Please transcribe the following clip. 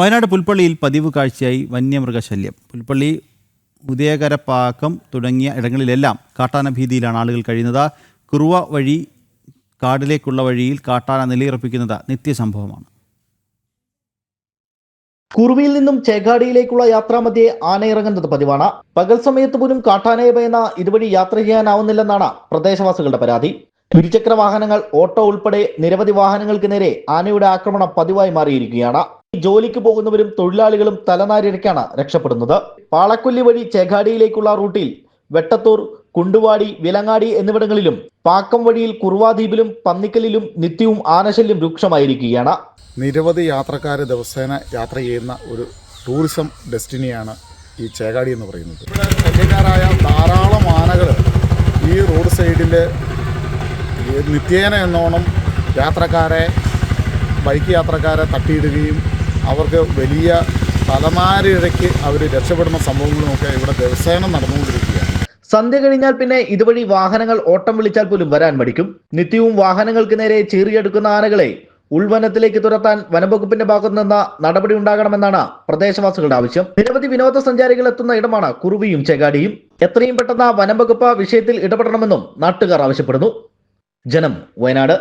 വയനാട് പുൽപ്പള്ളിയിൽ പതിവ് കാഴ്ചയായി വന്യമൃഗശല്യം. പുൽപ്പള്ളി ഉദയകരപ്പാക്കം തുടങ്ങിയ ഇടങ്ങളിലെല്ലാം കാട്ടാന ഭീതിയിലാണ് ആളുകൾ കഴിയുന്നത്. കുറുവ വഴി കാടിലേക്കുള്ള വഴിയിൽ കാട്ടാന നിലയുറപ്പിക്കുന്നത് നിത്യസംഭവമാണ്. കുറുവിയിൽ നിന്നും ചേകാടിയിലേക്കുള്ള യാത്രാമധ്യേ ആന ഇറങ്ങുന്നത് പതിവാണ്. പകൽ സമയത്ത് പോലും കാട്ടാനയെ ഭയന്ന ഇതുവഴി യാത്ര ചെയ്യാനാവുന്നില്ലെന്നാണ് പ്രദേശവാസികളുടെ പരാതി. ഇരുചക്ര വാഹനങ്ങൾ ഓട്ടോ ഉൾപ്പെടെ നിരവധി വാഹനങ്ങൾക്ക് നേരെ ആനയുടെ ആക്രമണം പതിവായി മാറിയിരിക്കുകയാണ്. ജോലിക്ക് പോകുന്നവരും തൊഴിലാളികളും തലനാരിഴയ്ക്കാണ് രക്ഷപ്പെടുന്നത്. പാളക്കൊല്ലി വഴി ചേകാടിയിലേക്കുള്ള റൂട്ടിൽ വെട്ടത്തൂർ കുണ്ടുവാടി വിലങ്ങാടി എന്നിവിടങ്ങളിലും പാക്കം വഴിയിൽ കുറുവാദ്വീപിലും പന്നിക്കലിലും നിത്യവും ആനശല്യം രൂക്ഷമായിരിക്കുകയാണ്. നിരവധി യാത്രക്കാർ ദിവസേന യാത്ര ചെയ്യുന്ന ഒരു ടൂറിസം ഡെസ്റ്റിനിയാണ് ഈ ചേകാടി എന്ന് പറയുന്നത്. ശല്യക്കാരായ ധാരാളം ആനകൾ ഈ റോഡ് സൈഡിൽ നിത്യേന എന്നോണം യാത്രക്കാരെ ബൈക്ക് യാത്രക്കാരെ തട്ടിയിടുകയും അവർക്ക് വലിയ തലമാരിഴയ്ക്ക് അവർ രക്ഷപ്പെടുന്ന സംഭവങ്ങളുമൊക്കെ ഇവിടെ ദിവസേന നടന്നുകൊണ്ടിരിക്കുകയാണ്. സന്ധ്യ കഴിഞ്ഞാൽ പിന്നെ ഇതുവഴി വാഹനങ്ങൾ ഓട്ടം വിളിച്ചാൽ പോലും വരാൻ മടിക്കും. നിത്യവും വാഹനങ്ങൾക്ക് നേരെ ചീറിയെടുക്കുന്ന ആനകളെ ഉൾവനത്തിലേക്ക് തുരത്താൻ വനംവകുപ്പിന്റെ ഭാഗത്തു നിന്ന് നടപടി ഉണ്ടാകണമെന്നാണ് പ്രദേശവാസികളുടെ ആവശ്യം. നിരവധി വിനോദസഞ്ചാരികൾ എത്തുന്ന ഇടമാണ് കുറുവിയും ചെകാടിയും എത്രയും പെട്ടെന്ന് വനംവകുപ്പ് വിഷയത്തിൽ ഇടപെടണമെന്നും നാട്ടുകാർ ആവശ്യപ്പെടുന്നു. ജനം വയനാട്.